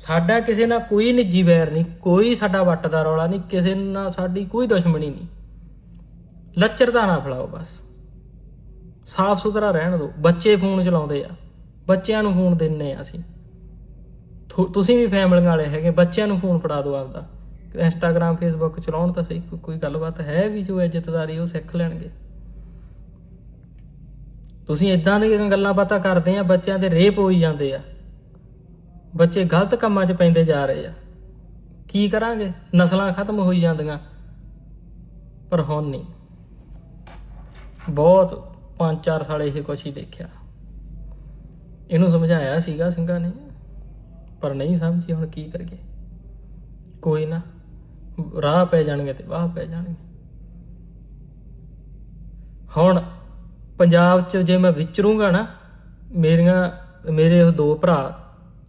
ਸਾਡਾ ਕਿਸੇ ਨਾਲ ਕੋਈ ਨਿੱਜੀ ਵੈਰ ਨਹੀਂ, ਕੋਈ ਸਾਡਾ ਵੱਟ ਦਾ ਰੌਲਾ ਨਹੀਂ, ਕਿਸੇ ਨਾਲ ਸਾਡੀ ਕੋਈ ਦੁਸ਼ਮਣੀ ਨਹੀਂ। ਲੱਚਰਤਾ ਨਾ ਫਲਾਓ ਬਸ। ਸਾਫ਼ ਸੁਥਰਾ ਰਹਿਣ ਦਿਓ। ਬੱਚੇ ਫੋਨ ਚਲਾਉਂਦੇ ਆ। ਬੱਚਿਆਂ ਨੂੰ ਫੋਨ ਦਿੰਨੇ ਆ ਅਸੀਂ। ਤੁਸੀਂ ਵੀ ਫੈਮਲੀਆਂ ਵਾਲੇ ਹੈਗੇ, ਬੱਚਿਆਂ ਨੂੰ ਫੋਨ ਫੜਾ ਦਿਓ ਆਪਦਾ। ਇੰਸਟਾਗ੍ਰam ਫੇਸਬੁੱਕ ਚਲਾਉਣ ਤਾਂ ਸਹੀ ਕੋਈ ਗੱਲਬਾਤ ਹੈ ਵੀ ਜੋ ਇੱਜ਼ਤਦਾਰੀ ਉਹ ਸਿੱਖ ਲੈਣਗੇ। ਤੁਸੀਂ ਇਦਾਂ ਦੀਆਂ ਗੱਲਾਂ ਬਾਤਾਂ ਕਰਦੇ ਆ, ਬੱਚਿਆਂ ਦੇ ਰੇਪ ਹੋਈ ਜਾਂਦੇ ਆ। ਬੱਚੇ ਗਲਤ ਕੰਮਾਂ 'ਚ ਪੈਂਦੇ ਜਾ ਰਹੇ ਆ। ਕੀ ਕਰਾਂਗੇ? ਨਸਲਾਂ ਖਤਮ ਹੋਈ ਜਾਂਦੀਆਂ। ਪਰ ਹੁਣ ਨਹੀਂ। ਬਹੁਤ 5-4 ਸਾਲ ਇਹ ਕੁਛ ਹੀ ਦੇਖਿਆ। ਇਹਨੂੰ ਸਮਝਾਇਆ ਸੀਗਾ ਸਿੰਘਾਂ ਨੇ। ਪਰ ਨਹੀਂ ਸਮਝੀ, ਹੁਣ ਕੀ ਕਰੀਏ? ਕੋਈ ਨਾ। ਰਾਹ ਪੈ ਜਾਣਗੇ ਤੇ ਵਾਹ ਪੈ ਜਾਣਗੇ। ਹੁਣ ਪੰਜਾਬ 'ਚ ਜੇ ਮੈਂ ਵਿਚਰੂੰਗਾ ਨਾ, ਮੇਰੀਆਂ, ਮੇਰੇ ਉਹ ਦੋ ਭਰਾ